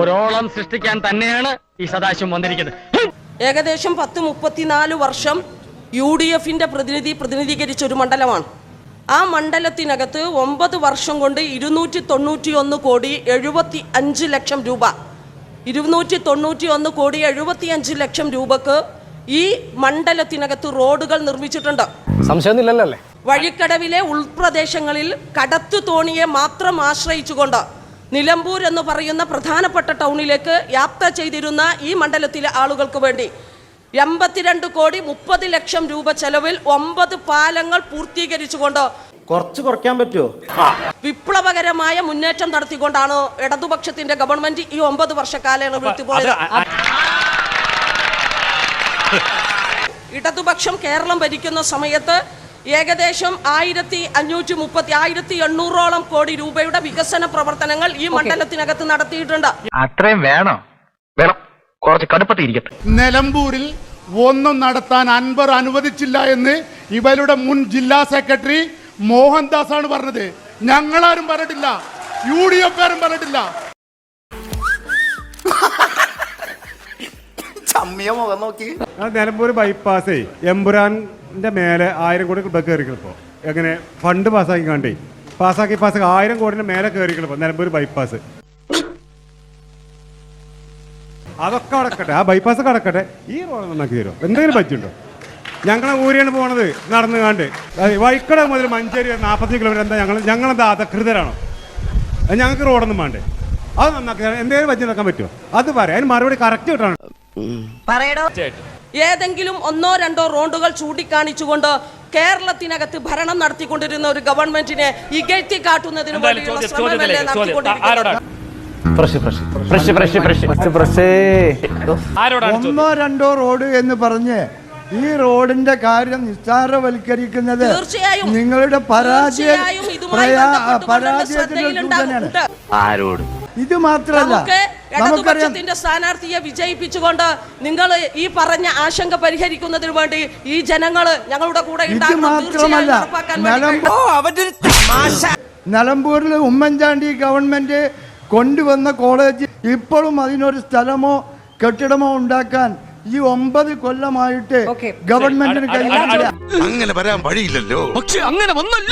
ഒരോളം സൃഷ്ടിക്കാൻ തന്നെയാണ് ഈ സദാശിവം വന്നിരിക്കുന്നത്. ഏകദേശം പത്ത് മുപ്പത്തിനാല് വർഷം യു ഡി എഫിന്റെ പ്രതിനിധി പ്രതിനിധീകരിച്ച ഒരു മണ്ഡലമാണ്. ആ മണ്ഡലത്തിനകത്ത് ഒമ്പത് വർഷം കൊണ്ട് ഇരുന്നൂറ്റി തൊണ്ണൂറ്റി ഒന്ന് കോടി എഴുപത്തി അഞ്ച് ലക്ഷം രൂപ. ഇരുന്നൂറ്റി തൊണ്ണൂറ്റി ഒന്ന് കോടി എഴുപത്തി അഞ്ച് ലക്ഷം രൂപക്ക് ഈ മണ്ഡലത്തിനകത്ത് റോഡുകൾ നിർമ്മിച്ചിട്ടുണ്ട്. സംശയമൊന്നുമില്ലല്ലോ അല്ലേ? വഴിക്കടവിലെ ഉൾപ്രദേശങ്ങളിൽ കടത്തു തോണിയെ മാത്രം ആശ്രയിച്ചുകൊണ്ട് നിലമ്പൂർ എന്ന് പറയുന്ന പ്രധാനപ്പെട്ട ടൗണിലേക്ക് യാത്ര ചെയ്തിരുന്ന ഈ മണ്ഡലത്തിലെ ആളുകൾക്ക് വേണ്ടി എൺപത്തിരണ്ട് കോടി മുപ്പത് ലക്ഷം രൂപ ചെലവിൽ ഒമ്പത് പാലങ്ങൾ പൂർത്തീകരിച്ചുകൊണ്ട് കുറച്ച് കുറയ്ക്കാൻ പറ്റുമോ? വിപ്ലവകരമായ മുന്നേറ്റം നടത്തിക്കൊണ്ടാണ് ഇടതുപക്ഷത്തിന്റെ ഗവൺമെന്റ് ഈ ഒമ്പത് വർഷക്കാലയളവിൽ പോയത് ഇടതുപക്ഷം കേരളം ഭരിക്കുന്ന സമയത്ത് ഏകദേശം ആയിരത്തി അഞ്ഞൂറ്റി മുപ്പത്തി ആയിരത്തി എണ്ണൂറോളം കോടി രൂപയുടെ വികസന പ്രവർത്തനങ്ങൾ ഈ മണ്ഡലത്തിനകത്ത് നടത്തിയിട്ടുണ്ട്. അത്രയും വേണം. വേണം. കുറച്ച് കടുപ്പത്തിരിക്കട്ടെ നിലമ്പൂരിൽ ഒന്നും നടത്താൻ അൻവർ അനുവദിച്ചില്ല എന്ന് ഇവരുടെ മുൻ ജില്ലാ സെക്രട്ടറി മോഹൻദാസ് ആണ് പറഞ്ഞത്. ഞങ്ങളാരും പറഞ്ഞിട്ടില്ല. യു ഡി എഫ് ആരും പറഞ്ഞിട്ടില്ല. ആ നിലമ്പൂർ ബൈപ്പാസേ എമ്പുരാന്റെ മേലെ ആയിരം കോടി രൂപ കയറിക്കളിപ്പോ എങ്ങനെ ഫണ്ട് പാസ്സാക്കി കണ്ടേ. പാസ്സാക്കി പാസ്സാക്കി ആയിരം കോടിന്റെ മേലെ കയറിക്കളിപ്പോ നിലമ്പൂർ ബൈപ്പാസ് അതൊക്കെ അടക്കട്ടെ. ആ ബൈപ്പാസ് കടക്കട്ടെ ഈ റോഡ് നന്നാക്കി തരുമോ എന്തെങ്കിലും പറ്റുണ്ടോ ഞങ്ങളെ ഊരിയാണ് പോണത്. നടന്നു കണ്ട്. വൈക്കട മുതൽ മഞ്ചേരി നാൽപ്പത്തഞ്ച് കിലോമീറ്റർ എന്താ ഞങ്ങൾ ഞങ്ങളെന്താ അധകൃതരാണോ? ഞങ്ങൾക്ക് റോഡൊന്നും വേണ്ടേ. അത് നന്നാക്കി. എന്തെങ്കിലും പറ്റി നടക്കാൻ പറ്റുമോ അത് പറയാം. അതിന് മറുപടി കറക്റ്റ് കിട്ടണം. ഏതെങ്കിലും ഒന്നോ രണ്ടോ റോഡുകൾ ചൂണ്ടിക്കാണിച്ചുകൊണ്ട് കേരളത്തിനകത്ത് ഭരണം നടത്തിക്കൊണ്ടിരുന്ന ഒരു ഗവൺമെന്റിനെ ഇകഴ്ത്തി കാട്ടുന്നതിന് വേണ്ടിയുള്ള ശ്രമമല്ലേ നടത്തിക്കൊണ്ടിരിക്കുന്നത്? ഒന്നോ രണ്ടോ റോഡ് എന്ന് പറഞ്ഞ് ഈ റോഡിന്റെ കാര്യം നിസ്സാരവൽക്കരിക്കുന്നത് തീർച്ചയായും. നിങ്ങളുടെ പരാജയ പരാജയത്തിന്റെ ഇത് നമുക്കറിയാം ഇടതുപക്ഷത്തിന്റെ സ്ഥാനാർത്ഥിയെ വിജയിപ്പിച്ചുകൊണ്ട് നിങ്ങൾ ഈ പറഞ്ഞ ആശങ്ക പരിഹരിക്കുന്നതിന് വേണ്ടി ഈ ജനങ്ങൾ ഞങ്ങളുടെ കൂടെ നിലമ്പൂരിൽ ഉമ്മൻചാണ്ടി ഗവൺമെന്റ് കൊണ്ടുവന്ന കോളേജ് ഇപ്പോഴും അതിനൊരു സ്ഥലമോ കെട്ടിടമോ ഉണ്ടാക്കാൻ ഈ ഒമ്പത് കൊല്ലമായിട്ട് ഗവൺമെന്റിന് കഴിയില്ല. അങ്ങനെ വരാൻ വഴിയില്ലല്ലോ.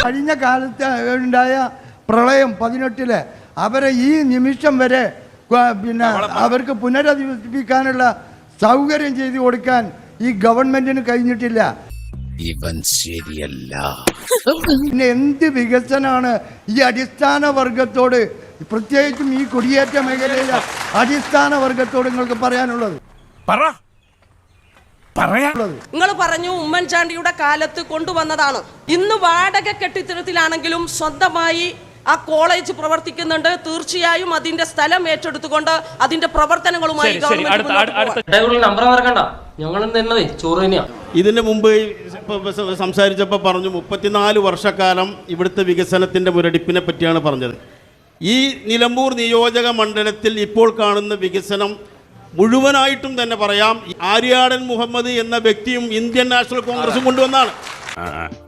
കഴിഞ്ഞ കാലത്ത് ഉണ്ടായ പ്രളയം പതിനെട്ടിൽ അവരെ ഈ നിമിഷം വരെ പിന്നെ അവർക്ക് പുനരധിവസിപ്പിക്കാനുള്ള സൗകര്യം ചെയ്തു കൊടുക്കാൻ ഈ ഗവൺമെന്റിന് കഴിഞ്ഞിട്ടില്ല. ഇവൻ ശരിയല്ല. പിന്നെ എന്ത് വികസനമാണ് ഈ അടിസ്ഥാന വർഗത്തോട്? പ്രത്യേകിച്ചും ഈ കുടിയേറ്റ മേഖലയിലെ അടിസ്ഥാന വർഗത്തോട് നിങ്ങൾക്ക് പറയാനുള്ളത്? പറ. നിങ്ങൾ പറഞ്ഞു ഉമ്മൻചാണ്ടിയുടെ കാലത്ത് കൊണ്ടുവന്നതാണ്. ഇന്ന് വാടക കെട്ടിത്തരത്തിലാണെങ്കിലും സ്വന്തമായി ആ കോളേജ് പ്രവർത്തിക്കുന്നുണ്ട്. തീർച്ചയായും അതിന്റെ സ്ഥലം ഏറ്റെടുത്തുകൊണ്ട് അതിന്റെ പ്രവർത്തനങ്ങളുമായി ഇതിന് മുമ്പ് സംസാരിച്ചപ്പോൾ പറഞ്ഞു മുപ്പത്തിനാല് വർഷക്കാലം ഇവിടുത്തെ വികസനത്തിന്റെ മുരടിപ്പിനെ പറ്റിയാണ് പറഞ്ഞത്. ഈ നിലമ്പൂർ നിയോജക മണ്ഡലത്തിൽ ഇപ്പോൾ കാണുന്ന വികസനം മുഴുവനായിട്ടും തന്നെ പറയാം. ആര്യാടൻ മുഹമ്മദ് എന്ന വ്യക്തിയും ഇന്ത്യൻ നാഷണൽ കോൺഗ്രസും കൊണ്ടുവന്നാണ്.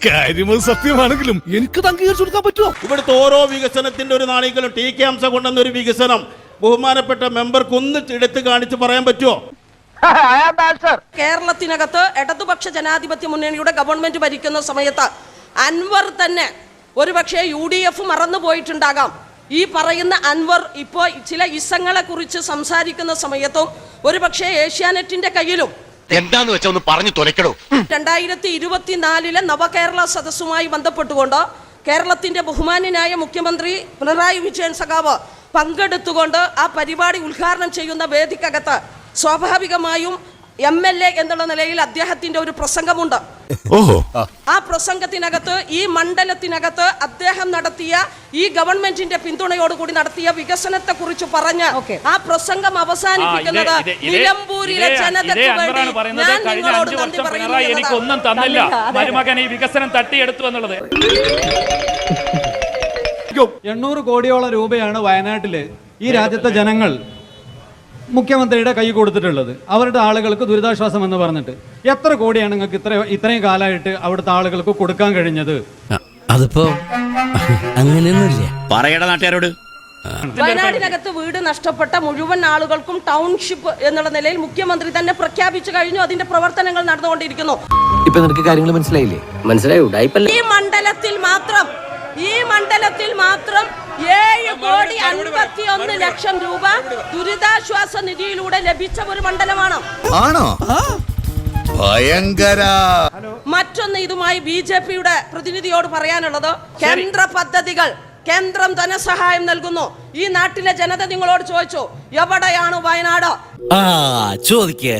കാര്യമത് സത്യമാണെങ്കിലും എനിക്ക് അംഗീകരിച്ചു കൊടുക്കാൻ പറ്റുമോ? ഇവിടുത്തെ ഓരോ വികസനത്തിന്റെ ഒരു നാണയങ്ങളും ടി കെ അംശം കൊണ്ടുവന്ന ഒരു വികസനം ബഹുമാനപ്പെട്ട മെമ്പർക്ക് ഒന്ന് എടുത്ത് കാണിച്ച് പറയാൻ പറ്റുമോ? കേരളത്തിനകത്ത് ഇടതുപക്ഷ ജനാധിപത്യ മുന്നണിയുടെ ഗവൺമെന്റ് ഭരിക്കുന്ന സമയത്ത് അൻവർ തന്നെ ഒരുപക്ഷെ യു ഡി എഫ് മറന്നു പോയിട്ടുണ്ടാകാം. ഈ പറയുന്ന അൻവർ ഇപ്പോൾ ചില ഇസങ്ങളെ കുറിച്ച് സംസാരിക്കുന്ന സമയത്തും ഒരുപക്ഷെ ഏഷ്യാനെറ്റിന്റെ കയ്യിലും എന്താന്ന് വെച്ചാ ഒന്ന് പറഞ്ഞു തുലക്കടോ രണ്ടായിരത്തി ഇരുപത്തിനാലിലെ നവകേരള സദസ്സുമായി ബന്ധപ്പെട്ടുകൊണ്ട് കേരളത്തിന്റെ ബഹുമാന്യനായ മുഖ്യമന്ത്രി പിണറായി വിജയൻ സഖാവ് പങ്കെടുത്തുകൊണ്ട് ആ പരിപാടി ഉദ്ഘാടനം ചെയ്യുന്ന വേദിക്കകത്ത് സ്വാഭാവികമായും എം എൽ എ എന്നുള്ള നിലയിൽ അദ്ദേഹത്തിന്റെ ഒരു പ്രസംഗമുണ്ട്. ഓഹോ. ആ. പ്രസംഗത്തിനകത്ത് ഈ മണ്ഡലത്തിനകത്ത് അദ്ദേഹം നടത്തിയ ഈ ഗവൺമെന്റിന്റെ പിന്തുണയോടുകൂടി നടത്തിയ വികസനത്തെ കുറിച്ച് പറഞ്ഞ് ആ പ്രസംഗം അവസാനിപ്പിക്കുന്നത് നിലമ്പൂരിലെ ജനതയ്ക്ക് വേണ്ടി ഞാൻ നിങ്ങളോട് നന്ദി പറയുന്നു ഒന്നും തന്നില്ല. മരുമകൻ ഈ വികസനം തട്ടിയെടുത്തു എന്നുള്ളത്. എണ്ണൂറ് കോടിയോളം രൂപയാണ് വയനാട്ടിൽ ഈ രാജ്യത്തെ ജനങ്ങൾ മുഖ്യമന്ത്രിയുടെ കൈ കൊടുത്തിട്ടുള്ളത്. അവരുടെ ആളുകൾക്ക് ദുരിതാശ്വാസം എന്ന് പറഞ്ഞിട്ട്. എത്ര കോടിയാണ് നിങ്ങൾക്ക് ഇത്ര ഇത്രയും കാലമായിട്ട് അവിടുത്തെ ആളുകൾക്ക് കൊടുക്കാൻ കഴിഞ്ഞത്? അതിപ്പോ അങ്ങനെയൊന്നുമില്ല. പറയട നാട്ടുകാരോട്. വയനാടിനകത്ത് വീട് നഷ്ടപ്പെട്ട മുഴുവൻ ആളുകൾക്കും ടൗൺഷിപ്പ് എന്നുള്ള നിലയിൽ മുഖ്യമന്ത്രി തന്നെ പ്രഖ്യാപിച്ചു കഴിഞ്ഞു. അതിന്റെ പ്രവർത്തനങ്ങൾ നടന്നുകൊണ്ടിരിക്കുന്നു. ഇപ്പൊ നിനക്ക് കാര്യങ്ങൾ മനസ്സിലായില്ലേ? മനസ്സിലായി ഈ മണ്ഡലത്തിൽ മാത്രം ഈ മണ്ഡലത്തിൽ മാത്രം ഏഴ് കോടി അൻപത്തി ഒന്ന് ലക്ഷം രൂപ ദുരിതാശ്വാസ നിധിയിലൂടെ ലഭിച്ച ഒരു മണ്ഡലമാണ്? ആണോ? ഭയങ്കര. മറ്റൊന്ന് ഇതുമായി ബി ജെ പിയുടെ പ്രതിനിധിയോട് പറയാനുള്ളത്. കേന്ദ്ര പദ്ധതികൾ കേന്ദ്രം ധനസഹായം നൽകുന്നു. ഈ നാട്ടിലെ ജനത നിങ്ങളോട് ചോദിച്ചു എവിടെയാണ് വയനാട്? ആ ചോദിക്കേ.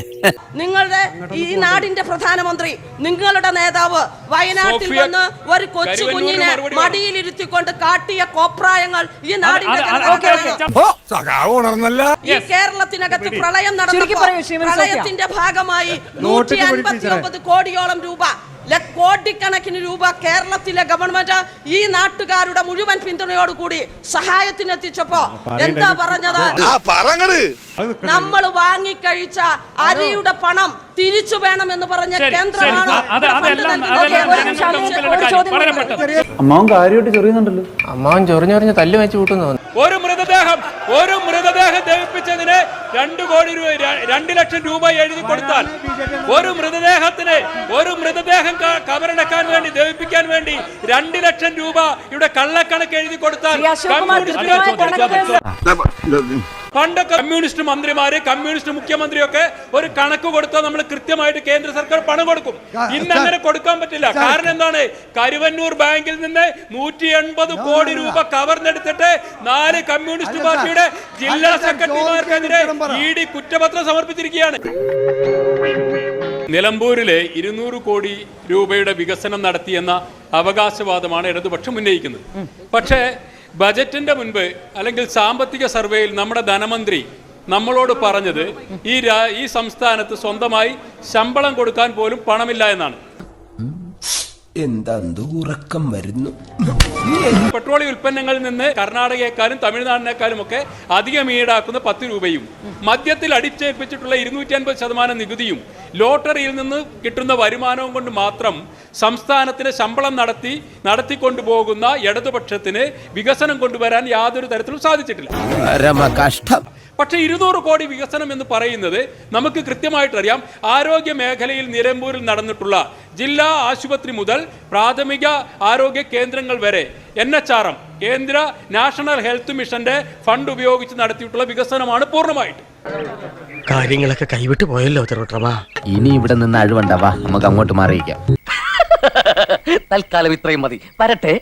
നിങ്ങളുടെ ഈ നാടിന്റെ പ്രധാനമന്ത്രി നിങ്ങളുടെ നേതാവ് വയനാട്ടിൽ വന്ന് ഒരു കൊച്ചു കുഞ്ഞിനെ മടിയിലിരുത്തിക്കൊണ്ട് കാട്ടിയ കോപ്രായങ്ങൾ ഈ നാടിന്റെ ഈ കേരളത്തിനകത്ത് പ്രളയം നടന്നു. പ്രളയത്തിന്റെ ഭാഗമായി നൂറ്റി അൻപത്തി. ഒമ്പത് കോടിയോളം രൂപ കോടിക്കണക്കിന് രൂപ കേരളത്തിലെ ഗവൺമെന്റ് ഈ നാട്ടുകാരുടെ മുഴുവൻ പിന്തുണയോടുകൂടി സഹായത്തിനെത്തിച്ചപ്പോ എന്താ പറഞ്ഞത്? നമ്മൾ വാങ്ങിക്കഴിച്ച അരിയുടെ പണം തിരിച്ചു വേണം എന്ന് പറഞ്ഞ കേന്ദ്രമാണ്. അമ്മാവൻ കാര്യമായിട്ട് ചെറിയുന്നുണ്ടല്ലോ അമ്മാവൻ ചൊറിഞ്ഞൊറിഞ്ഞ് തല്ലു വെച്ച് കൂട്ടുന്നു ഒരു മൃതദേഹം ഒരു മൃതദേഹം ദഹിപ്പിച്ചതിന് രണ്ട് കോടി രൂപ രണ്ടു ലക്ഷം രൂപ എഴുതി കൊടുത്താൽ ഒരു മൃതദേഹത്തിന് ഒരു മൃതദേഹം കവറടക്കാൻ കബറടക്കാൻ വേണ്ടി ദഹിപ്പിക്കാൻ വേണ്ടി രണ്ട് ലക്ഷം രൂപ ഇവിടെ കള്ളക്കണക്ക് എഴുതി കൊടുത്താൽ പണ്ടൊക്കെ കമ്മ്യൂണിസ്റ്റ് മന്ത്രിമാര് കമ്മ്യൂണിസ്റ്റ് മുഖ്യമന്ത്രിയൊക്കെ ഒരു കണക്ക് കൊടുത്താൽ നമ്മൾ കൃത്യമായിട്ട് കേന്ദ്ര സർക്കാർ പണം കൊടുക്കും. ഇന്ന് അങ്ങനെ കൊടുക്കാൻ പറ്റില്ല. കാരണം എന്താണ്? കരുവന്നൂർ ബാങ്കിൽ നിന്ന് നൂറ്റി എൺപത് കോടി രൂപ കവർന്നെടുത്തിട്ട് നാല് കമ്മ്യൂണിസ്റ്റ് പാർട്ടിയുടെ ജില്ലാ സെക്രട്ടറിമാർക്കെതിരെ ഇ ഡി കുറ്റപത്രം സമർപ്പിച്ചിരിക്കുകയാണ്. നിലമ്പൂരിലെ ഇരുന്നൂറ് കോടി രൂപയുടെ വികസനം നടത്തിയെന്ന അവകാശവാദമാണ് ഇടതുപക്ഷം ഉന്നയിക്കുന്നത്. പക്ഷേ ബജറ്റിന്റെ മുൻപ് അല്ലെങ്കിൽ സാമ്പത്തിക സർവേയിൽ നമ്മുടെ ധനമന്ത്രി നമ്മളോട് പറഞ്ഞത് ഈ ഈ സംസ്ഥാനത്ത് സ്വന്തമായി ശമ്പളം കൊടുക്കാൻ പോലും പണമില്ല എന്നാണ്. എന്താ ഉറക്കം വരുന്നു? പെട്രോളിയം ഉൽപ്പന്നങ്ങളിൽ നിന്ന് കർണാടകയെക്കാളും തമിഴ്നാടിനേക്കാളും ഒക്കെ അധികം ഈടാക്കുന്ന പത്ത് രൂപയും മദ്യത്തിൽ അടിച്ചേൽപ്പിച്ചിട്ടുള്ള ഇരുന്നൂറ്റി അൻപത് ശതമാനം നികുതിയും ലോട്ടറിയിൽ നിന്ന് കിട്ടുന്ന വരുമാനവും കൊണ്ട് മാത്രം സംസ്ഥാനത്തിന് ശമ്പളം നടത്തി നടത്തിക്കൊണ്ടുപോകുന്ന ഇടതുപക്ഷത്തിന് വികസനം കൊണ്ടുവരാൻ യാതൊരു തരത്തിലും സാധിച്ചിട്ടില്ല. കഷ്ടം പക്ഷേ ഇരുന്നൂറ് കോടി വികസനം എന്ന് പറയുന്നത് നമുക്ക് കൃത്യമായിട്ടറിയാം. ആരോഗ്യ മേഖലയിൽ നിലമ്പൂരിൽ നടന്നിട്ടുള്ള ജില്ലാ ആശുപത്രി മുതൽ പ്രാഥമിക ആരോഗ്യ കേന്ദ്രങ്ങൾ വരെ എൻ എച്ച് ആർ എം കേന്ദ്ര നാഷണൽ ഹെൽത്ത് മിഷന്റെ ഫണ്ട് ഉപയോഗിച്ച് നടത്തിയിട്ടുള്ള വികസനമാണ് പൂർണമായിട്ട്. കാര്യങ്ങളൊക്കെ കൈവിട്ട് പോയല്ലോ തിരുവട്ടമാ ഇനി ഇവിടെ നിന്ന് അഴിവണ്ടാവാ നമുക്ക് അങ്ങോട്ട് മാറിയിക്കാം തൽക്കാലം ഇത്രയും മതി. വരട്ടെ.